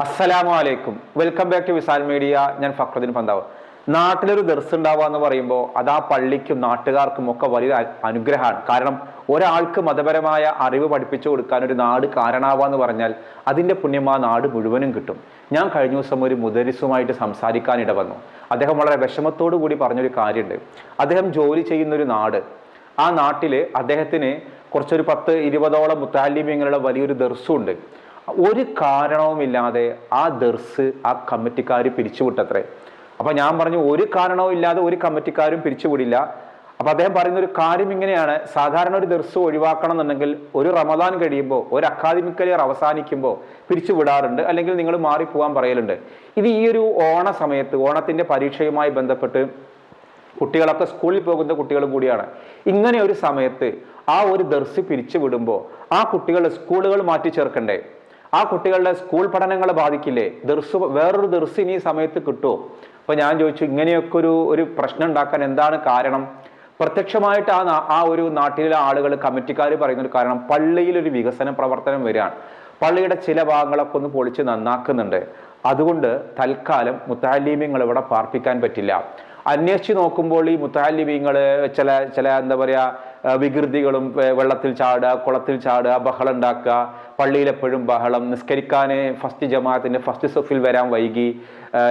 അസ്സലാമു അലൈക്കും welcome back to Visal media. ഞാൻ ഫക്രുദ്ദീൻ പന്താവ്. നാട്ടിലൊരു ദർസ് ഉണ്ടാവുക എന്ന് പറയുമ്പോൾ അത് ആ പള്ളിക്കും നാട്ടുകാർക്കും ഒക്കെ വലിയ അനുഗ്രഹമാണ്. കാരണം ഒരാൾക്ക് മതപരമായ അറിവ് പഠിപ്പിച്ചു കൊടുക്കാൻ ഒരു നാട് കാരണാവുക എന്ന് പറഞ്ഞാൽ അതിന്റെ പുണ്യം ആ നാട് മുഴുവനും കിട്ടും. ഞാൻ കഴിഞ്ഞ ദിവസം ഒരു മുദരിസുമായിട്ട് സംസാരിക്കാൻ ഇട വന്നു അദ്ദേഹം വളരെ വിഷമത്തോടു കൂടി പറഞ്ഞൊരു കാര്യമുണ്ട്. അദ്ദേഹം ജോലി ചെയ്യുന്ന ഒരു നാട്. ആ നാട്ടിൽ അദ്ദേഹത്തിന് കുറച്ചൊരു പത്ത് ഇരുപതോളം മുത്താലിമ്യങ്ങളുടെ വലിയൊരു ദർസുണ്ട് ഒരു കാരണവുമില്ലാതെ ആ ദർസ് ആ കമ്മിറ്റിക്കാർ പിരിച്ചുവിട്ടത്രേ. അപ്പൊ ഞാൻ പറഞ്ഞു ഒരു കാരണവും ഇല്ലാതെ ഒരു കമ്മിറ്റിക്കാരും പിരിച്ചുവിടില്ല. അപ്പൊ അദ്ദേഹം പറയുന്ന ഒരു കാര്യം ഇങ്ങനെയാണ്. സാധാരണ ഒരു ദർസ് ഒഴിവാക്കണം എന്നുണ്ടെങ്കിൽ ഒരു റമദാൻ കഴിയുമ്പോൾ ഒരു അക്കാദമിക് ഇയർ അവസാനിക്കുമ്പോൾ പിരിച്ചു വിടാറുണ്ട് അല്ലെങ്കിൽ നിങ്ങൾ മാറിപ്പോവാൻ പറയലുണ്ട്. ഇത് ഈ ഒരു ഓണ സമയത്ത് ഓണത്തിന്റെ പരീക്ഷയുമായി ബന്ധപ്പെട്ട് കുട്ടികളൊക്കെ സ്കൂളിൽ പോകുന്ന കുട്ടികൾ കൂടിയാണ്. ഇങ്ങനെ ഒരു സമയത്ത് ആ ഒരു ദർസ് പിരിച്ചു വിടുമ്പോൾ ആ കുട്ടികൾ സ്കൂളുകൾ മാറ്റി ചേർക്കണ്ടേ ആ കുട്ടികളുടെ സ്കൂൾ പഠനങ്ങൾ ബാധിക്കില്ലേ? ദർസ് വേറൊരു ദൃശ്യം ഈ സമയത്ത് കിട്ടുമോ അപ്പൊ ഞാൻ ചോദിച്ചു ഇങ്ങനെയൊക്കെ ഒരു ഒരു പ്രശ്നം ഉണ്ടാക്കാൻ എന്താണ് കാരണം? പ്രത്യക്ഷമായിട്ട് ആ ആ ഒരു നാട്ടിലെ ആളുകൾ കമ്മിറ്റിക്കാർ പറയുന്ന ഒരു കാരണം പള്ളിയിൽ ഒരു വികസന പ്രവർത്തനം വരികയാണ്. പള്ളിയുടെ ചില ഭാഗങ്ങളൊക്കെ ഒന്ന് പൊളിച്ച് നന്നാക്കുന്നുണ്ട്. അതുകൊണ്ട് തൽക്കാലം മുത്താലീമ്യങ്ങൾ ഇവിടെ പാർപ്പിക്കാൻ പറ്റില്ല. അന്വേഷിച്ച് നോക്കുമ്പോൾ ഈ മുത്താലിബിങ്ങൾ ചില ചില എന്താ പറയുക വികൃതികളും വെള്ളത്തിൽ ചാടുക കുളത്തിൽ ചാടുക ബഹളം ഉണ്ടാക്കുക പള്ളിയിലെപ്പോഴും ബഹളം നിസ്കരിക്കാൻ ഫസ്റ്റ് ജമാഅത്തിന്റെ ഫസ്റ്റ് സൊഫിൽ വരാൻ വൈകി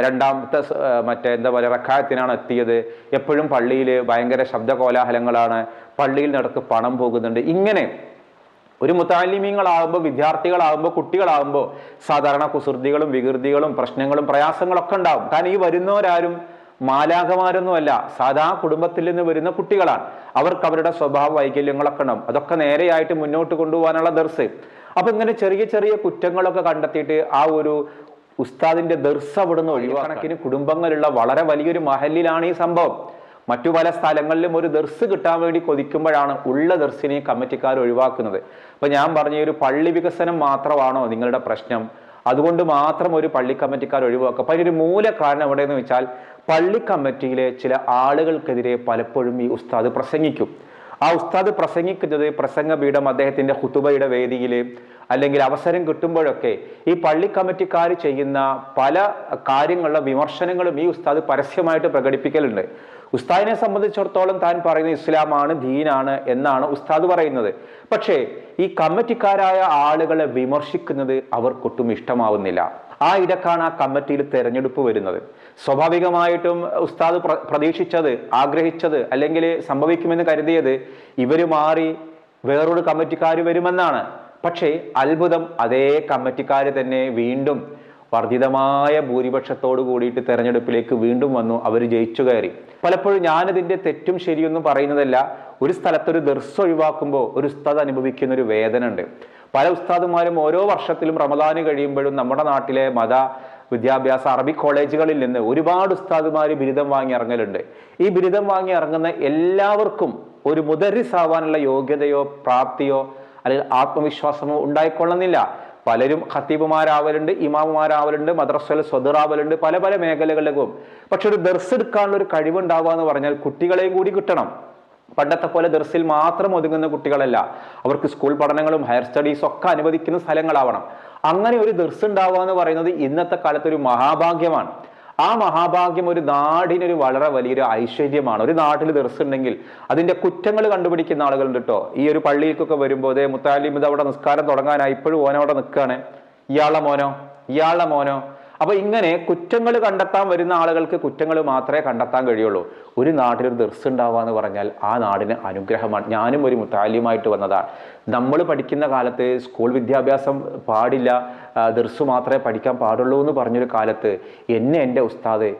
രണ്ടാമത്തെ മറ്റേ എന്താ പറയുക റക്കായത്തിനാണ് എത്തിയത്. എപ്പോഴും പള്ളിയിൽ ഭയങ്കര ശബ്ദ കോലാഹലങ്ങളാണ്. പള്ളിയിൽ നടക്ക് പണം പോകുന്നുണ്ട്. ഇങ്ങനെ ഒരു മുത്താലിമീങ്ങളാകുമ്പോൾ വിദ്യാർത്ഥികളാകുമ്പോൾ കുട്ടികളാകുമ്പോൾ സാധാരണ കുസൃതികളും വികൃതികളും പ്രശ്നങ്ങളും പ്രയാസങ്ങളൊക്കെ ഉണ്ടാവും. കാരണം ഈ വരുന്നവരാരും മാലാകമാരൊന്നുമല്ല സാധാ കുടുംബത്തിൽ നിന്ന് വരുന്ന കുട്ടികളാണ്. അവർക്ക് അവരുടെ സ്വഭാവ വൈകല്യങ്ങളൊക്കെ ഉണ്ടാവും. അതൊക്കെ നേരെയായിട്ട് മുന്നോട്ട് കൊണ്ടുപോകാനുള്ള ദർസ്. അപ്പൊ ഇങ്ങനെ ചെറിയ ചെറിയ കുറ്റങ്ങളൊക്കെ കണ്ടെത്തിയിട്ട് ആ ഒരു ഉസ്താദിന്റെ ദർസ് അവിടുന്ന് ഒഴിവാക്കണക്കിന് കുടുംബങ്ങളുള്ള വളരെ വലിയൊരു മഹലിലാണ് ഈ സംഭവം. മറ്റു പല സ്ഥലങ്ങളിലും ഒരു ദർസ് കിട്ടാൻ വേണ്ടി കൊതിക്കുമ്പോഴാണ് ഉള്ള ദർസിനെ കമ്മിറ്റിക്കാർ ഒഴിവാക്കുന്നത്. അപ്പൊ ഞാൻ പറഞ്ഞ ഒരു പള്ളി വികസനം മാത്രമാണോ നിങ്ങളുടെ പ്രശ്നം? അതുകൊണ്ട് മാത്രം ഒരു പള്ളി കമ്മിറ്റിക്കാർ ഒഴിവാക്കുക. അപ്പൊ അതിനൊരു മൂല കാരണം എവിടെയെന്ന് വെച്ചാൽ പള്ളി കമ്മിറ്റിയിലെ ചില ആളുകൾക്കെതിരെ പലപ്പോഴും ഈ ഉസ്താദ് പ്രസംഗിക്കും. ആ ഉസ്താദ് പ്രസംഗിക്കുന്നത് പ്രസംഗപീഠം അദ്ദേഹത്തിന്റെ ഹുതുബയുടെ വേദിയിൽ അല്ലെങ്കിൽ അവസരം കിട്ടുമ്പോഴൊക്കെ ഈ പള്ളി കമ്മിറ്റിക്കാർ ചെയ്യുന്ന പല കാര്യങ്ങളുടെ വിമർശനങ്ങളും ഈ ഉസ്താദ് പരസ്യമായിട്ട് പ്രകടിപ്പിക്കലുണ്ട്. ഉസ്താദിനെ സംബന്ധിച്ചിടത്തോളം താൻ പറയുന്ന ഇസ്ലാമാണ് ദീനാണ് എന്നാണ് ഉസ്താദ് പറയുന്നത്. പക്ഷേ ഈ കമ്മിറ്റിക്കാരായ ആളുകളെ വിമർശിക്കുന്നത് അവർക്കൊട്ടും ഇഷ്ടമാവുന്നില്ല. ആ ഇടക്കാണ് ആ കമ്മിറ്റിയിൽ തെരഞ്ഞെടുപ്പ് വരുന്നത്. സ്വാഭാവികമായിട്ടും ഉസ്താദ് പ്ര- പ്രതീക്ഷിച്ചത് ആഗ്രഹിച്ചത് അല്ലെങ്കിൽ സംഭവിക്കുമെന്ന് കരുതിയത് ഇവർ മാറി വേറൊരു കമ്മിറ്റിക്കാർ വരുമെന്നാണ്. പക്ഷേ അത്ഭുതം അതേ കമ്മിറ്റിക്കാർ തന്നെ വീണ്ടും വർദ്ധിതമായ ഭൂരിപക്ഷത്തോട് കൂടിയിട്ട് തെരഞ്ഞെടുപ്പിലേക്ക് വീണ്ടും വന്നു അവർ ജയിച്ചു കയറി. പലപ്പോഴും ഞാനതിന്റെ തെറ്റും ശരിയൊന്നും പറയുന്നതല്ല. ഒരു സ്ഥലത്തൊരു ദർസ് ഒഴിവാക്കുമ്പോൾ ഒരു ഉസ്താദ് അനുഭവിക്കുന്ന ഒരു വേദന ഉണ്ട് പല ഉസ്താദുമാരും ഓരോ വർഷത്തിലും റമദാന് കഴിയുമ്പോഴും നമ്മുടെ നാട്ടിലെ മത വിദ്യാഭ്യാസ അറബി കോളേജുകളിൽ നിന്ന് ഒരുപാട് ഉസ്താദുമാർ ബിരുദം വാങ്ങി ഇറങ്ങലുണ്ട്. ഈ ബിരുദം വാങ്ങി ഇറങ്ങുന്ന എല്ലാവർക്കും ഒരു മുദരിസ് ആവാനുള്ള യോഗ്യതയോ പ്രാപ്തിയോ അല്ലെങ്കിൽ ആത്മവിശ്വാസമോ ഉണ്ടായിക്കൊള്ളുന്നില്ല. പലരും ഖത്തീബുമാരാവലുണ്ട് ഇമാമുമാരാവലുണ്ട് മദ്രസയിൽ സ്വദറാവലുണ്ട് പല പല മേഖലകളിലേക്കും പക്ഷെ ഒരു ദർസ് എടുക്കാനുള്ള ഒരു കഴിവുണ്ടാവുക എന്ന് പറഞ്ഞാൽ കുട്ടികളെയും കൂടി കിട്ടണം. പണ്ടത്തെ പോലെ ദർസിൽ മാത്രം ഒതുങ്ങുന്ന കുട്ടികളല്ല. അവർക്ക് സ്കൂൾ പഠനങ്ങളും ഹയർ സ്റ്റഡീസും ഒക്കെ അനുവദിക്കുന്ന സ്ഥലങ്ങളാവണം. അങ്ങനെ ഒരു ദർസ് ഉണ്ടാവുക എന്ന് പറയുന്നത് ഇന്നത്തെ കാലത്ത് ഒരു മഹാഭാഗ്യമാണ്. ആ മഹാഭാഗ്യം ഒരു നാടിനൊരു വളരെ വലിയൊരു ഐശ്വര്യമാണ്. ഒരു നാട്ടിൽ ദർസ് ഉണ്ടെങ്കിൽ അതിന്റെ കുറ്റങ്ങൾ കണ്ടുപിടിക്കുന്ന ആളുകളുണ്ട് കേട്ടോ ഈ ഒരു പള്ളിയിലേക്കൊക്കെ വരുമ്പോൾ മുത്താലിം ഇത് അവിടെ നിസ്കാരം തുടങ്ങാനായി ഇപ്പോഴും ഓനവിടെ നിൽക്കുകയാണ്. ഇയാളുടെ മോനോ? ഇയാളുടെ മോനോ? അപ്പൊ ഇങ്ങനെ കുറ്റങ്ങൾ കണ്ടെത്താൻ വരുന്ന ആളുകൾക്ക് കുറ്റങ്ങൾ മാത്രമേ കണ്ടെത്താൻ കഴിയുള്ളൂ. ഒരു നാട്ടിലൊരു ദർസ് ഉണ്ടാവുക എന്ന് പറഞ്ഞാൽ ആ നാടിന് അനുഗ്രഹമാണ്. ഞാനും ഒരു മുത്താലിയുമായിട്ട് വന്നതാണ്. നമ്മൾ പഠിക്കുന്ന കാലത്ത് സ്കൂൾ വിദ്യാഭ്യാസം പാടില്ല. ദർസ് മാത്രമേ പഠിക്കാൻ പാടുള്ളൂ എന്ന് പറഞ്ഞൊരു കാലത്ത് എന്നെ എന്റെ ഉസ്താദ്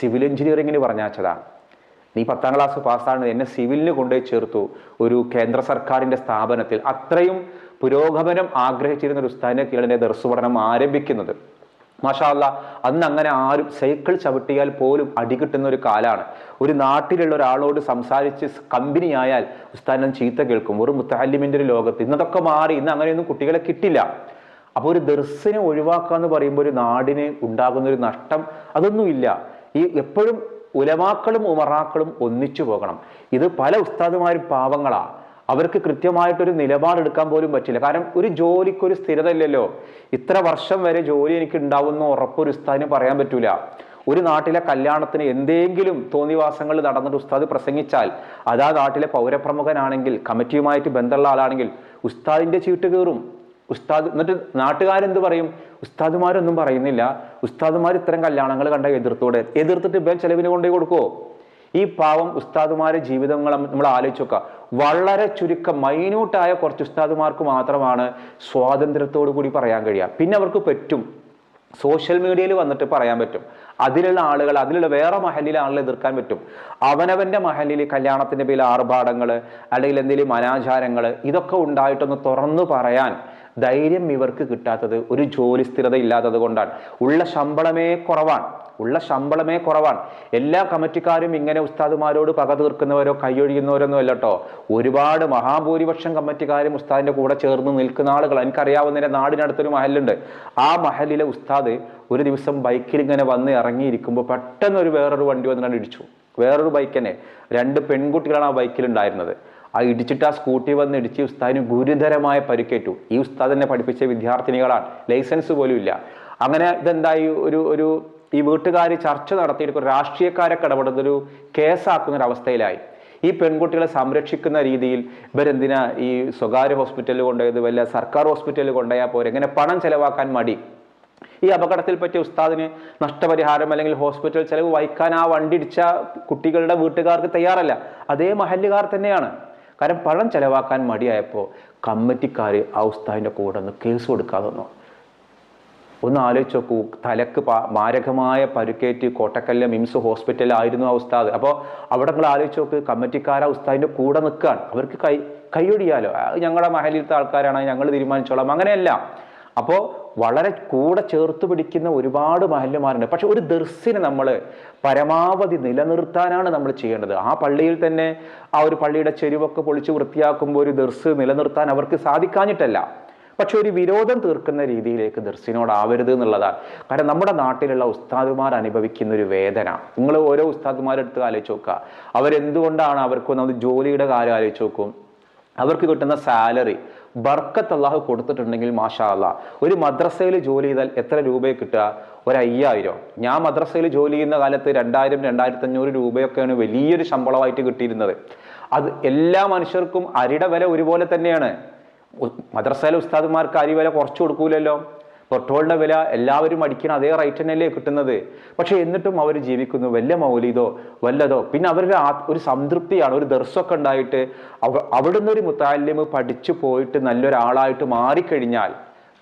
സിവിൽ എഞ്ചിനീയറിങ്ങിന് പറഞ്ഞാച്ചതാണ് നീ പത്താം ക്ലാസ് പാസ്സാണ്. എന്നെ സിവിലിന് കൊണ്ടുപോയി ചേർത്തു ഒരു കേന്ദ്ര സർക്കാരിന്റെ സ്ഥാപനത്തിൽ. അത്രയും പുരോഗമനം ആഗ്രഹിച്ചിരുന്ന ഒരു ഉസ്താദിനെ കീഴിലെ ദർസ് പഠനം ആരംഭിക്കുന്നത്. മാഷാല്ല അന്ന് അങ്ങനെ ആരും സൈക്കിൾ ചവിട്ടിയാൽ പോലും അടി കിട്ടുന്ന ഒരു കാലാണ്. ഒരു നാട്ടിലുള്ള ഒരാളോട് സംസാരിച്ച് കമ്പനി ആയാൽ ഉസ്താനം ചീത്ത കേൾക്കും. ഒരു മുത്താലിമിന്റെ ഒരു ലോകത്ത്. ഇന്നതൊക്കെ മാറി ഇന്ന് അങ്ങനെയൊന്നും കുട്ടികളെ കിട്ടില്ല. അപ്പോൾ ഒരു ദർസിനെ ഒഴിവാക്കുക എന്ന് പറയുമ്പോൾ ഒരു നാടിന് ഉണ്ടാകുന്ന ഒരു നഷ്ടം അതൊന്നുമില്ല ഈ എപ്പോഴും ഉലമാക്കളും ഉമറാക്കളും ഒന്നിച്ചു പോകണം. ഇത് പല ഉസ്താദുമാരും പാവങ്ങളാ. അവർക്ക് കൃത്യമായിട്ടൊരു നിലപാടെടുക്കാൻ പോലും പറ്റില്ല. കാരണം ഒരു ജോലിക്കൊരു സ്ഥിരത ഇല്ലല്ലോ ഇത്ര വർഷം വരെ ജോലി എനിക്ക് ഉണ്ടാവുന്ന ഉറപ്പൊരു ഉസ്താദിന് പറയാൻ പറ്റൂല. ഒരു നാട്ടിലെ കല്യാണത്തിന് എന്തെങ്കിലും തോന്നിവാസങ്ങൾ നടന്നിട്ട് ഉസ്താദ് പ്രസംഗിച്ചാൽ അതാ നാട്ടിലെ പൗരപ്രമുഖനാണെങ്കിൽ കമ്മിറ്റിയുമായിട്ട് ബന്ധമുള്ള ആളാണെങ്കിൽ ഉസ്താദിന്റെ ചീട്ട് കയറും ഉസ്താദ് എന്നിട്ട് നാട്ടുകാരെന്ത് പറയും? ഉസ്താദുമാരൊന്നും പറയുന്നില്ല. ഉസ്താദുമാർ ഇത്തരം കല്യാണങ്ങൾ കണ്ട എതിർത്തോടെ. എതിർത്തിട്ട് ഇപ്പം ചെലവിന് കൊണ്ടുപോയി കൊടുക്കുവോ? ഈ പാവം ഉസ്താദുമാരെ ജീവിതങ്ങൾ നമ്മൾ ആലോചിച്ചു നോക്കുക വളരെ ചുരുക്കം മൈന്യൂട്ടായ കുറച്ച് ഉസ്താദുമാർക്ക് മാത്രമാണ് സ്വാതന്ത്ര്യത്തോടു കൂടി പറയാൻ കഴിയുക. പിന്നെ അവർക്ക് പറ്റും. സോഷ്യൽ മീഡിയയിൽ വന്നിട്ട് പറയാൻ പറ്റും. അതിലുള്ള ആളുകൾ അതിലുള്ള വേറെ മഹലിലെ ആളുകളെ എതിർക്കാൻ പറ്റും. അവനവന്റെ മഹലിൽ കല്യാണത്തിന്റെ പേരിൽ ആർഭാടങ്ങൾ അല്ലെങ്കിൽ എന്തെങ്കിലും അനാചാരങ്ങൾ ഇതൊക്കെ ഉണ്ടായിട്ടൊന്ന് തുറന്നു പറയാൻ ധൈര്യം ഇവർക്ക് കിട്ടാത്തത് ഒരു ജോലി സ്ഥിരത ഇല്ലാത്തത് കൊണ്ടാണ്. ഉള്ള ശമ്പളമേ കുറവാണ്. ഉള്ള ശമ്പളമേ കുറവാണ്. എല്ലാ കമ്മിറ്റിക്കാരും ഇങ്ങനെ ഉസ്താദുമാരോട് പക തീർക്കുന്നവരോ കൈയൊഴിയുന്നവരൊന്നും അല്ല കേട്ടോ ഒരുപാട് മഹാഭൂരിപക്ഷം കമ്മിറ്റിക്കാരും ഉസ്താദിന്റെ കൂടെ ചേർന്ന് നിൽക്കുന്ന ആളുകൾ എനിക്കറിയാവുന്നതിന്റെ നാടിനടുത്തൊരു മഹലുണ്ട്. ആ മഹലിലെ ഉസ്താദ് ഒരു ദിവസം ബൈക്കിൽ ഇങ്ങനെ വന്ന് ഇറങ്ങിയിരിക്കുമ്പോൾ പെട്ടെന്ന് ഒരു വേറൊരു വണ്ടി വന്നിട്ട് ഇടിച്ചു. വേറൊരു ബൈക്ക് തന്നെ രണ്ട് പെൺകുട്ടികളാണ് ആ ബൈക്കിൽ ഉണ്ടായിരുന്നത് ആ ഇടിച്ചിട്ട് ആ സ്കൂട്ടി വന്ന് ഇടിച്ച് ഉസ്താദിന് ഗുരുതരമായ പരിക്കേറ്റു. ഈ ഉസ്താദിനെ പഠിപ്പിച്ച വിദ്യാർത്ഥിനികളാണ്. ലൈസൻസ് പോലും ഇല്ല. അങ്ങനെ ഇതെന്തായി? ഒരു ഒരു ഈ വീട്ടുകാർ ചർച്ച നടത്തിയിട്ട് ഒരു രാഷ്ട്രീയക്കാരൊക്കെ ഇടപെടുന്ന ഒരു കേസാക്കുന്ന ഒരു അവസ്ഥയിലായി ഈ പെൺകുട്ടികളെ സംരക്ഷിക്കുന്ന രീതിയിൽ ഇവരെന്തിനാ ഈ സ്വകാര്യ ഹോസ്പിറ്റലിൽ കൊണ്ടുപോയത് വല്ല സർക്കാർ ഹോസ്പിറ്റലിൽ കൊണ്ടുപോയാൽ പോരെ എങ്ങനെ പണം ചെലവാക്കാൻ മടി. ഈ അപകടത്തിൽ പറ്റിയ ഉസ്താദിന് നഷ്ടപരിഹാരം അല്ലെങ്കിൽ ഹോസ്പിറ്റൽ ചെലവ് വഹിക്കാൻ ആ വണ്ടി ഇടിച്ച കുട്ടികളുടെ വീട്ടുകാർക്ക് തയ്യാറല്ല. അതേ മഹല്ലുകാർ തന്നെയാണ്. കാരണം പണം ചെലവാക്കാൻ മടിയായപ്പോൾ കമ്മിറ്റിക്കാർ ആ ഉസ്താദിന്റെ കൂടെ ഒന്ന് കേസ് കൊടുക്കാതെ വന്നു ഒന്ന് ആലോചിച്ച് നോക്കൂ തലക്ക് മാരകമായ പരുക്കേറ്റ് കോട്ടക്കല്ല മിംസ് ഹോസ്പിറ്റലായിരുന്നു ആ ഉസ്താദ്. അപ്പോൾ അവിടെ നിങ്ങൾ ആലോചിച്ച് നോക്ക് കമ്മിറ്റിക്കാർ ഉസ്താദിന്റെ കൂടെ നിൽക്കുകയാണ് അവർക്ക് കൈ കൈയൊടിയാലോ? ഞങ്ങളുടെ മഹലിലത്തെ ആൾക്കാരാണ് ഞങ്ങൾ തീരുമാനിച്ചോളാം അങ്ങനെയല്ല. അപ്പോൾ വളരെ കൂടെ ചേർത്ത് പിടിക്കുന്ന ഒരുപാട് മഹല്യമാരുണ്ട് പക്ഷെ ഒരു ദർസിനെ നമ്മൾ പരമാവധി നിലനിർത്താനാണ് നമ്മൾ ചെയ്യേണ്ടത്. ആ പള്ളിയിൽ തന്നെ ആ ഒരു പള്ളിയുടെ ചെരുവൊക്കെ പൊളിച്ച് വൃത്തിയാക്കുമ്പോൾ ഒരു ദർസ് നിലനിർത്താൻ അവർക്ക് സാധിക്കാഞ്ഞിട്ടല്ല. പക്ഷെ ഒരു വിരോധം തീർക്കുന്ന രീതിയിലേക്ക് ദർസിനോടാവരുത് എന്നുള്ളതാണ്. കാരണം നമ്മുടെ നാട്ടിലുള്ള ഉസ്താദുമാർ അനുഭവിക്കുന്ന ഒരു വേദന. നിങ്ങൾ ഓരോ ഉസ്താദുമാരെടുത്ത് ആലോചിച്ച് നോക്കുക. അവരെന്തുകൊണ്ടാണ് അവർക്ക് നമ്മൾ ജോലിയുടെ കാര്യം ആലോചിച്ച് നോക്കും? അവർക്ക് കിട്ടുന്ന സാലറി ബർക്കത്ത് അള്ളാഹു കൊടുത്തിട്ടുണ്ടെങ്കിൽ മാഷാ അള്ളാഹ് ഒരു മദ്രസയിൽ ജോലി ചെയ്താൽ എത്ര രൂപയെ കിട്ടുക? ഒരു അയ്യായിരം. ഞാൻ മദ്രസയിൽ ജോലി ചെയ്യുന്ന കാലത്ത് രണ്ടായിരം രണ്ടായിരത്തി അഞ്ഞൂറ് രൂപയൊക്കെയാണ് വലിയൊരു ശമ്പളമായിട്ട് കിട്ടിയിരുന്നത്. അത് എല്ലാ മനുഷ്യർക്കും അരിയുടെ വില ഒരുപോലെ തന്നെയാണ്. മദ്രസയിലെ ഉസ്താദുമാർക്ക് അരി വില കുറച്ച് കൊടുക്കൂലല്ലോ? പെട്രോളിന്റെ വില എല്ലാവരും അടിക്കണം അതേ റേറ്റ് തന്നെയല്ലേ കിട്ടുന്നത്. പക്ഷേ എന്നിട്ടും അവർ ജീവിക്കുന്നു. വല്ല മൗലിതോ വല്ലതോ. പിന്നെ അവരുടെ ഒരു സംതൃപ്തിയാണ് ഒരു ദർശമൊക്കെ ഉണ്ടായിട്ട് അവ അവിടുന്ന് ഒരു മുത്താലിമ് പഠിച്ചു പോയിട്ട് നല്ലൊരാളായിട്ട് മാറിക്കഴിഞ്ഞാൽ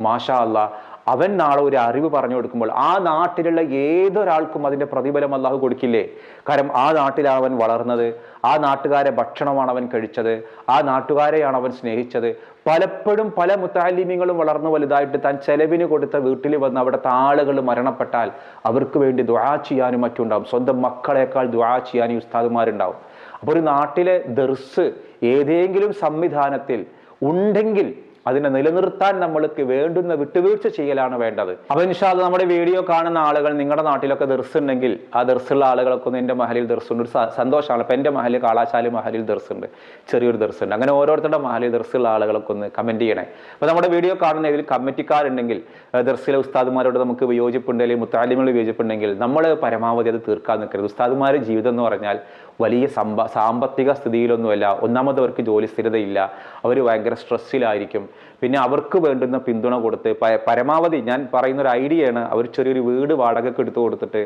മാഷാ അല്ലാ അവൻ നാളെ ഒരു അറിവ് പറഞ്ഞു കൊടുക്കുമ്പോൾ ആ നാട്ടിലുള്ള ഏതൊരാൾക്കും അതിന്റെ പ്രതിഫലം അള്ളാഹു കൊടുക്കില്ലേ? കാരണം ആ നാട്ടിലാണ് അവൻ വളർന്നത്. ആ നാട്ടുകാരെ ഭക്ഷണമാണ് അവൻ കഴിച്ചത്. ആ നാട്ടുകാരെയാണ് അവൻ സ്നേഹിച്ചത്. പലപ്പോഴും പല മുത്താലിമ്യങ്ങളും വളർന്നു വലുതായിട്ട് താൻ ചെലവിന് കൊടുത്ത വീട്ടിൽ വന്ന് അവിടുത്തെ ആളുകൾ മരണപ്പെട്ടാൽ അവർക്ക് വേണ്ടി ദ്വാ ചെയ്യാനും മറ്റുണ്ടാവും. സ്വന്തം മക്കളെക്കാൾ ദ്വാ ചെയ്യാൻ ഈ ഉസ്താദുമാരുണ്ടാവും. അപ്പോൾ ഒരു നാട്ടിലെ ദർസ് ഏതെങ്കിലും സംവിധാനത്തിൽ ഉണ്ടെങ്കിൽ അതിനെ നിലനിർത്താൻ നമ്മൾക്ക് വേണ്ടുന്ന വിട്ടുവീഴ്ച ചെയ്യലാണ് വേണ്ടത്. അപ്പൊ ഇൻഷാൽ നമ്മുടെ വീഡിയോ കാണുന്ന ആളുകൾ നിങ്ങളുടെ നാട്ടിലൊക്കെ ദർസ് ഉണ്ടെങ്കിൽ ആ ദർസുള്ള ആളുകളൊക്കെ ഒന്ന് എന്റെ മഹലിൽ ദർസുണ്ട്. ഒരു സന്തോഷമാണ്. അപ്പൊ എന്റെ മഹലിൽ കാളാശാലി മഹലിൽ ദർസുണ്ട്. ചെറിയൊരു ദർസുണ്ട്. അങ്ങനെ ഓരോരുത്തരുടെ മഹലിൽ ദർസുള്ള ആളുകളൊക്കെ ഒന്ന് കമന്റ് ചെയ്യണേ. അപ്പൊ നമ്മുടെ വീഡിയോ കാണുന്ന ഇതിൽ കമ്മിറ്റിക്കാരുണ്ടെങ്കിൽ ദർസിലെ ഉസ്താദുമാരോട് നമുക്ക് വിയോജിപ്പുണ്ട് അല്ലെങ്കിൽ മുത്താലിമുകൾ വിയോജിപ്പുണ്ടെങ്കിൽ നമ്മൾ പരമാവധി അത് തീർക്കാൻ നിൽക്കരുത്. ഉസ്താദുമാരുടെ ജീവിതം എന്ന് പറഞ്ഞാൽ വലിയ സമ്പ സാമ്പത്തിക സ്ഥിതിയിലൊന്നുമല്ല. ഒന്നാമത് അവർക്ക് ജോലി സ്ഥിരതയില്ല. അവർ ഭയങ്കര സ്ട്രെസ്സിലായിരിക്കും പിന്നെ അവർക്ക് വേണ്ടുന്ന പിന്തുണ കൊടുത്ത് പരമാവധി ഞാൻ പറയുന്ന ഒരു ഐഡിയയാണ് അവർ ചെറിയൊരു വീട് വാടകയ്ക്ക് എടുത്തു കൊടുത്തിട്ട്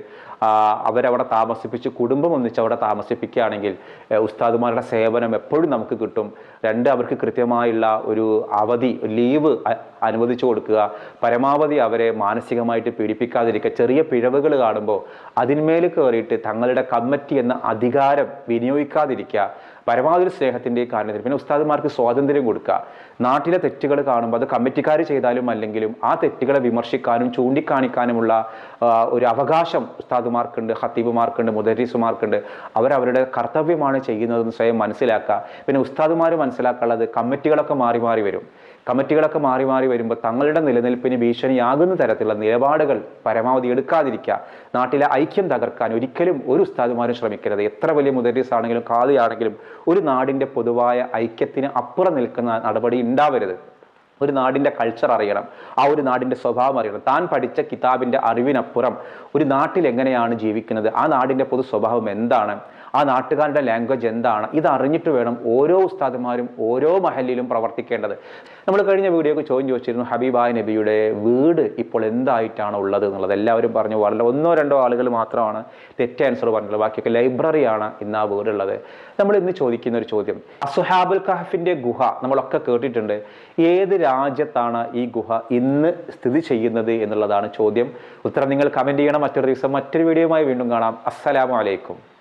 അവരവിടെ താമസിപ്പിച്ച് കുടുംബം ഒന്നിച്ച് അവിടെ താമസിപ്പിക്കുകയാണെങ്കിൽ ഉസ്താദുമാരുടെ സേവനം എപ്പോഴും നമുക്ക് കിട്ടും. രണ്ട് അവർക്ക് കൃത്യമായുള്ള ഒരു അവധി ലീവ് അനുവദിച്ചു കൊടുക്കുക. പരമാവധി അവരെ മാനസികമായിട്ട് പീഡിപ്പിക്കാതിരിക്കുക. ചെറിയ പിഴവുകൾ കാണുമ്പോൾ അതിന്മേൽ കയറിയിട്ട് തങ്ങളുടെ കമ്മിറ്റി എന്ന അധികാരം വിനിയോഗിക്കാതിരിക്കുക. പരമാവധി സ്നേഹത്തിന്റെ കാരണത്തിൽ പിന്നെ ഉസ്താദുമാർക്ക് സ്വാതന്ത്ര്യം കൊടുക്കുക. നാട്ടിലെ തെറ്റുകൾ കാണുമ്പോൾ അത് കമ്മിറ്റിക്കാർ ചെയ്താലും അല്ലെങ്കിലും ആ തെറ്റുകളെ വിമർശിക്കാനും ചൂണ്ടിക്കാണിക്കാനുമുള്ള ഒരു അവകാശം ഉസ്താദുമാർക്കുണ്ട് ഹത്തീബുമാർക്കുണ്ട് മുദരീസുമാർക്കുണ്ട്. അവരവരുടെ കർത്തവ്യമാണ് ചെയ്യുന്നതെന്ന് സ്വയം മനസ്സിലാക്കുക. പിന്നെ ഉസ്താദുമാർ മനസ്സിലാക്കാനുള്ളത് കമ്മിറ്റികളൊക്കെ മാറി മാറി വരും. കമ്മിറ്റികളൊക്കെ മാറി മാറി വരുമ്പോൾ തങ്ങളുടെ നിലനിൽപ്പിന് ഭീഷണിയാകുന്ന തരത്തിലുള്ള നിലപാടുകൾ പരമാവധി എടുക്കാതിരിക്കുക. നാട്ടിലെ ഐക്യം തകർക്കാൻ ഒരിക്കലും ഒരു ഉസ്താദുമാരും ശ്രമിക്കരുത്. എത്ര വലിയ മുദരീസ് ആണെങ്കിലും കാതിയാണെങ്കിലും ഒരു നാടിന്റെ പൊതുവായ ഐക്യത്തിന് അപ്പുറം നിൽക്കുന്ന നടപടി ഉണ്ടാവരുത്. ഒരു നാടിന്റെ കൾച്ചർ അറിയണം. ആ ഒരു നാടിന്റെ സ്വഭാവം അറിയണം. താൻ പഠിച്ച കിതാബിന്റെ അറിവിനപ്പുറം ഒരു നാട്ടിൽ എങ്ങനെയാണ് ജീവിക്കുന്നത്? ആ നാടിന്റെ പൊതു സ്വഭാവം എന്താണ്? ആ നാട്ടുകാരുടെ ലാംഗ്വേജ് എന്താണ്? ഇത് അറിഞ്ഞിട്ട് വേണം ഓരോ ഉസ്താദുമാരും ഓരോ മഹലിലും പ്രവർത്തിക്കേണ്ടത്. നമ്മൾ കഴിഞ്ഞ വീഡിയോക്ക് ചോദ്യം ചോദിച്ചിരുന്നു ഹബീബായ് നബിയുടെ വീട് ഇപ്പോൾ എന്തായിട്ടാണ് ഉള്ളത് എന്നുള്ളത്. എല്ലാവരും പറഞ്ഞു പോകാറില്ല ഒന്നോ രണ്ടോ ആളുകൾ മാത്രമാണ് തെറ്റ് ആൻസർ പറഞ്ഞത്. ബാക്കിയൊക്കെ ലൈബ്രറിയാണ് ഇന്ന് ആ വീടുള്ളത്. നമ്മൾ ഇന്ന് ചോദിക്കുന്ന ഒരു ചോദ്യം. അസുഹാബുൽ കഹഫിന്റെ ഗുഹ നമ്മളൊക്കെ കേട്ടിട്ടുണ്ട്. ഏത് രാജ്യത്താണ് ഈ ഗുഹ ഇന്ന് സ്ഥിതി ചെയ്യുന്നത് എന്നുള്ളതാണ് ചോദ്യം. ഉത്തരം നിങ്ങൾ കമന്റ് ചെയ്യണം. മറ്റൊരു ദിവസം മറ്റൊരു വീഡിയോയുമായി വീണ്ടും കാണാം. അസ്സലാമു അലൈക്കും.